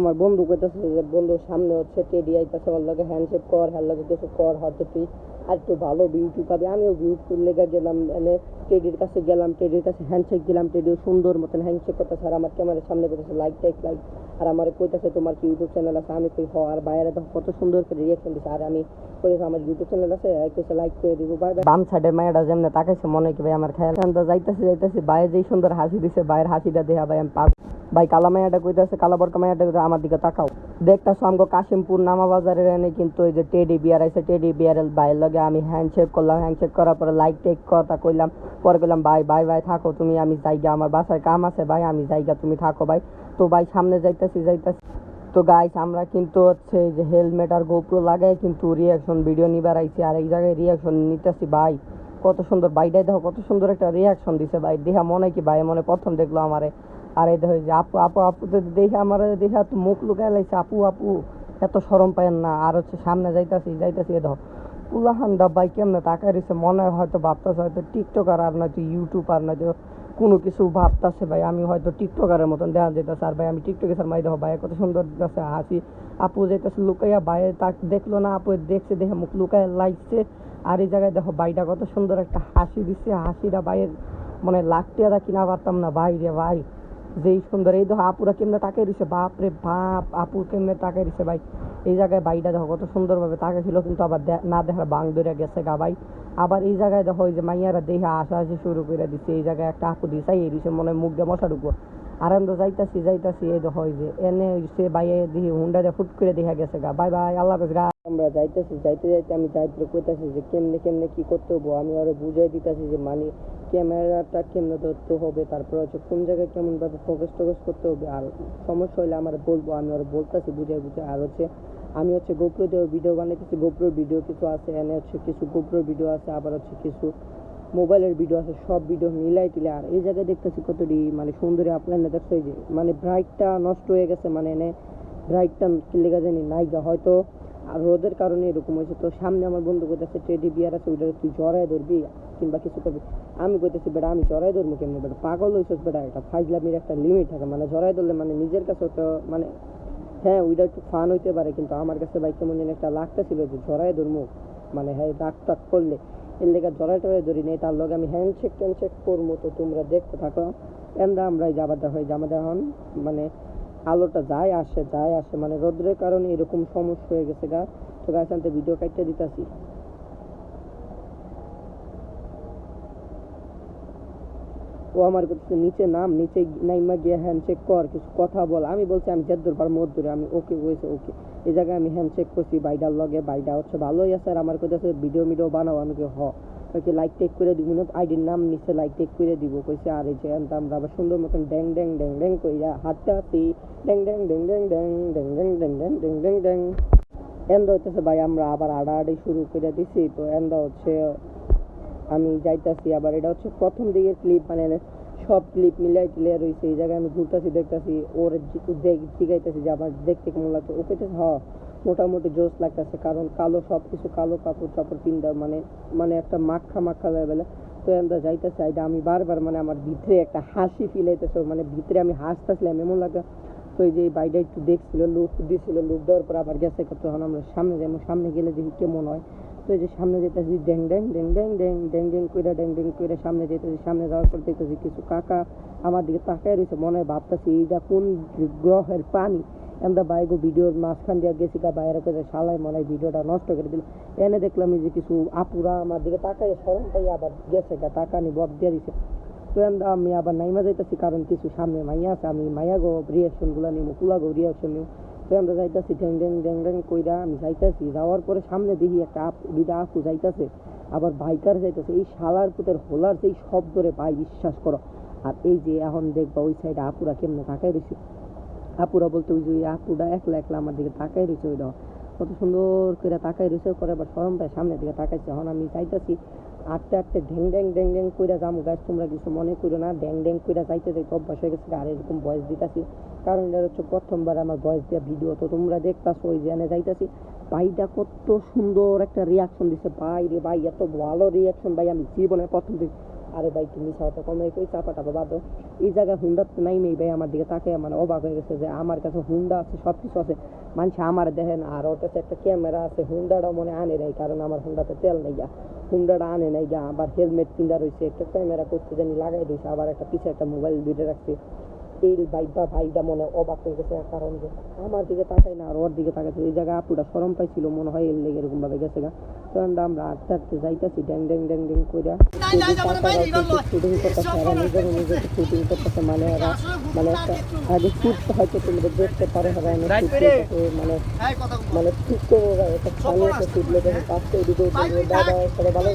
আমার বন্ধু কইতাছে যে, বন্ধু, সামনে হচ্ছে টেডি আইতাছে, ওর লগে হ্যান্ডশেক কর, হ্যার লগে কিছু কর, হয়তো তুই আর একটু ভালো বিউটি পাবি। আমিও বিউটিফুল লেগে গেলাম মানে টেডির কাছে গেলাম টেডির কাছে হ্যান্ডশেক দিলাম টেডিও সুন্দর মতন হ্যান্ডশেক করতেছে, আর আমার ক্যামেরার সামনে করতেছে লাইক টাইক লাইক আর আমার কইতাছে, তোমার কি ইউটিউব চ্যানেল আছে? আমি কই আর বাইরে দেখো, কত সুন্দর করে রিয়াকশন দিছে। আর আমি কইতাছে, আমার ইউটিউব চ্যানেল আছে কইছে লাইক করে দিব বাই বাই বাম সাইডের মায়েরা যেমন তাকাইছে, মনে কি ভাই, আমার খেয়াল যাইতাছে যাইতাছে, বাইরে যেই সুন্দর হাসি দিছে, বাইরের হাসিটা দেখা ভাই, আমি ভাই, কালা মায়াটা কইতাছে, কালা বড়কা মায়াটা কইতাছে, আমার দিকে তাকাও। দেখতাছো আমগো কাশিমপুর নামা বাজারের এনে কিন্তু এই যে টেডি বিয়ার আছে, টেডি বিয়ারের বাইর লগে আমি হ্যান্ডশেক করলাম হ্যান্ডশেক করার পরে লাইক টেক কথা কইলাম, পরে কইলাম, ভাই ভাই ভাই, থাকো তুমি, আমি যাইগা, আমার বাসায় কাম আছে, ভাই, আমি যাইগা, তুমি থাকো, ভাই। তো ভাই, সামনে যাইতাছি যাইতাছি। তো গাইস আমরা কিন্তু হচ্ছে যে হেলমেট আর গোপ্রো লাগাই কিন্তু রিয়াকশন ভিডিও নিবার আইছি আর এক জায়গায় রিয়াকশন নিতেছি, ভাই। কত সুন্দর বাইডাই দেখো, কত সুন্দর একটা রিয়াকশন দিছে ভাই। দেখা মনে কি ভাই, মনে প্রথম দেখল আমারে। আর এই দেখো যে আপু আপু আপু দেখে আমার দেখে তো মুখ লুকায় লাগছে আপু আপু, এত সরম পায় না। আর হচ্ছে সামনে যাইতাছি যাইতাছি এ দেখো। পুলাহান ডাব্বাই কেমনে তাকাই রয়েছে মনে হয়তো ভাবতেছে, হয়তো টিকটকার আর নয়তো ইউটিউবার নয়তো কোনো কিছু ভাবতেছে ভাই, আমি হয়তো টিকটকারের মতন দেখা যেতেছে আর ভাই, আমি টিকটকে স্যার মাই দেখো ভাই, কত সুন্দর আছে হাসি। আপু যেতেছে লুকাইয়া, ভাই, তাক দেখল না, আপু দেখছে, দেখে মুখ লুকাইয়া লাগছে আর এই জায়গায় দেখো ভাইটা কত সুন্দর একটা হাসি দিচ্ছে হাসিটা ভাইয়ের মানে লাখটিয়াটা কিনা পারতাম না। ভাই রে ভাই যেই সুন্দর, এই দেখো আপুরা কেমনে তাকাই দিছে বাপ রে বাপ, আপু কেমনে তাকাই দিছে ভাই। এই জায়গায় বাইটা দেখো কত সুন্দরভাবে তাকাই ছিল কিন্তু আবার না দেখার বাং ধরে গেছে গা ভাই। আবার এই জায়গায় দেখো ওই যে মাইয়ারা দেখে আসা আসি শুরু করে দিছে, এই জায়গায় একটা আপু দিছে, এই দিছে মনে হয় মুখ দিয়ে মশা ঢুকবো। আর যাইতাছি যাইতাছি, এই দেখো যে, এনে সে বাইয়ে হুন্ডা দিয়ে ফুট করে দেখা গেছে গা। বাই বাই, আল্লাহ গা। আমরা যাইতেছি, যাইতে যাইতে আমি যাইতে কইতাছি যে কেমনে কেমনে কি করতে হব? আমি আরও বুঝাই দিতেছি যে মানে ক্যামেরাটা কেমনে ধরতে হবে, তারপর হচ্ছে কোন জায়গায় কেমন ভাবে ফোকাস টোকাস করতে হবে, আর সমস্যা হলে আমার বলব, আমি আরও বলতেছি, বুঝাই বুঝাই। আর হচ্ছে আমি হচ্ছে গোপ্রো দিয়ে ভিডিও বানাইতেছি গোপ্রোর ভিডিও কিছু আছে, এনে হচ্ছে কিছু গোপ্রোর ভিডিও আছে, আবার হচ্ছে কিছু মোবাইলের ভিডিও আছে, সব ভিডিও মিলাই টিলে আর এই জায়গায় দেখতেছি কতটি মানে সুন্দরী আপনার দেখছ এই যে মানে ব্রাইটটা নষ্ট হয়ে গেছে মানে এনে ব্রাইটটা লেগে জানি নাইগা, হয়তো আর রোদের কারণে এরকম হয়েছে। তো সামনে আমার বন্ধু কইতেছে, টেডি বিয়ার আছে ওইটা তুই জড়ায় ধরবি কিংবা কিছু করবি? আমি কইতেছি, বেটা, আমি জড়াই ধরবো কেমনি? বেটা, পাগল হয়েছিস বেটা একটা ফাইজলামির একটা লিমিট থাকে মানে জড়াই ধরলে মানে নিজের কাছে তো মানে হ্যাঁ ওইটা একটু ফান হইতে পারে, কিন্তু আমার কাছে ভাই কেমন যেন একটা লাগতেছিল যে জড়াই ধরবো মানে হ্যাঁ ডাক টাক করলে। এর লেগে জড়াই ধরি নেই, তার লগে আমি হ্যান্ডশেক ট্যান্ডশেক করব, তো তোমরা দেখতে থাকো। এন্দা আমরা এই জামাটা হয় জামাটা হন মানে আলোটা যায় আসে যায় আসে মানে রোদ্রের কারণে এরকম সমস্যা হয়ে গেছে গা। তো গাছ আনতে ভিডিও কাটতে দিতাছি। ও আমার করতেছে নিচে নাম নিচে নাইমা গিয়ে হ্যান্ডশেক কর কিছু কথা বল আমি বলছি আমি জেদ্দুর বার মত ধরে আমি ওকে বলছে ওকে এই জায়গায় আমি হ্যান্ডশেক করছি বাইডার লগে বাইডা হচ্ছে ভালোই আছে আর আমার কইতেছে ভিডিও মিডিও বানাও আমি কি হ কইছে লাইক টেক করে দিব না আইডির নাম নিচে লাইক টেক করে দিব কইছে আর এই যে আমরা আবার সুন্দর মতন ড্যাং ড্যাং ড্যাং ড্যাং কইরা হাঁটতে হাঁটি ড্যাং ড্যাং ড্যাং ড্যাং ড্যাং ড্যাং ড্যাং ড্যাং ড্যাং ড্যাং ড্যাং ড্যাং এন্দা হইতেছে ভাই আমরা আবার আড়াআড়ি শুরু করে দিছি তো এন্দা হচ্ছে আমি যাইতাছি, আবার এটা হচ্ছে প্রথম দিকের ক্লিপ মানে সব ক্লিপ মিলাই টিলাই রয়েছে এই জায়গায় আমি ঘুরতেছি, দেখতেছি, ওর জিগাইতেছি যে আমার দেখতে কেমন লাগছে। ও কইতেছে হ মোটামুটি জোস লাগতেছে, কারণ কালো সব কিছু কালো কাপড় চাপড় পিন্দা মানে মানে একটা মাখা মাখা লেভেলে। তো আমরা যাইতেছি এটা আমি বারবার মানে আমার ভিতরে একটা হাসি ফিল হইতেছে মানে ভিতরে আমি হাসতেছিলাম, এমন লাগে। তো এই যে এই একটু দেখছিল লুক দিছিল লুক দেওয়ার পর আবার গেছে তখন আমরা সামনে যাই সামনে গেলে দেখি কেমন হয়। তো যে সামনে যেতেছি, ড্যাং ড্যাং ড্যাং ড্যাং ড্যাং ড্যাং ড্যাং কইরা, ড্যাং ড্যাং কইরা সামনে যেতেছি, সামনে যাওয়ার পর দেখতেছি কিছু কাকা আমার দিকে তাকায় রয়েছে মনে হয় ভাবতেছি এইটা কোন গ্রহের পানি আমরা বাইগো ভিডিওর মাঝখান দিয়ে গেছি কা বাইরে করে শালাই মনে ভিডিওটা নষ্ট করে দিল। এনে দেখলাম যে কিছু আপুরা আমার দিকে তাকায় সরম পাই আবার গেছে গা তাকানি বদ দিয়ে দিছে। তো আমি আবার নাইমা যাইতেছি, কারণ কিছু সামনে মাইয়া আছে, আমি মাইয়া গো রিয়াকশনগুলা নিব কুলা গো রিয়াকশন নিব তো আমরা যাইতাছি ড্যাং ড্যাং ড্যাং কইরা আমি যাইতাছি। যাওয়ার পরে সামনে দেখি একটা আপ দুইটা আপু যাইতাছে, আবার বাইকার যাইতেছে। এই শালার পুতের হোলার সেই শব্দরে ভাই, বিশ্বাস করো। আর এই যে এখন দেখবা ওই সাইডে আপুরা কেমনে তাকাই রয়েছে আপুরা বলতে ওই যে আপুরা একলা একলা আমার দিকে তাকাই রয়েছে ওইটা কত সুন্দর করে তাকাই রয়েছে করে আবার সরম পায় সামনের দিকে তাকাইছে। এখন আমি চাইতেছি আটতে আটতে ঢ্যাং ড্যাং ড্যাং ড্যাং কইরা যাম। গাছ তোমরা কিছু মনে করো না ড্যাং ড্যাং কইরা যাইতে যাইতে অভ্যাস হয়ে গেছে। আর এরকম বয়স দিতাছি। কারণ এটা হচ্ছে প্রথমবার আমার বয়স দেওয়া ভিডিও তো তোমরা দেখতাছো, ওই জেনে যাইতাছি। ভাইটা কত সুন্দর একটা রিয়াকশন দিছে। ভাই রে ভাই, এত ভালো রিয়াকশন ভাই, আমি জীবনে প্রথম দিন আরে ভাই, তুমি সাথে কমে কই চাপা টাপা বাদো এই জায়গায় হুন্ডা তো নাই মেয়ে ভাই, আমার দিকে তাকে মানে অবাক হয়ে গেছে যে আমার কাছে হুন্ডা আছে সব কিছু আছে। মানুষ আমার দেখেন, আর ওর কাছে একটা ক্যামেরা আছে হুন্ডাটা মনে আনে নাই, কারণ আমার হুন্ডাতে তেল নেই গা। হুন্ডাটা আনে নাই গা, আবার হেলমেট কিনা রয়েছে একটা ক্যামেরা করতে জানি লাগাই দিয়েছে আবার একটা পিছে একটা মোবাইল দুইটা রাখছে। এই ভাইবা ভাইটা মনে অবাক হয়ে গেছে কারণ যে আমার দিকে তাকাই না আর ওর দিকে তাকাইছে এই জায়গায় আপুটা সরম পাইছিল মনে হয় এর লেগে এরকম ভাবে গেছে গা। তখন আমরা আটতে আটতে যাইতাছি ড্যাং ড্যাং ড্যাং ড্যাং কইরা। শুটিং করতেছে এরা নিজের নিজেকে শুটিং করতেছে মানে এরা মানে একটা আগে শুট হয়তো তুমি দেখতে পারো এরা এনে মানে মানে ঠিক করে একটা ভালো একটা শুট লেগে পাঁচটা এদিকে দাদা করে ভালো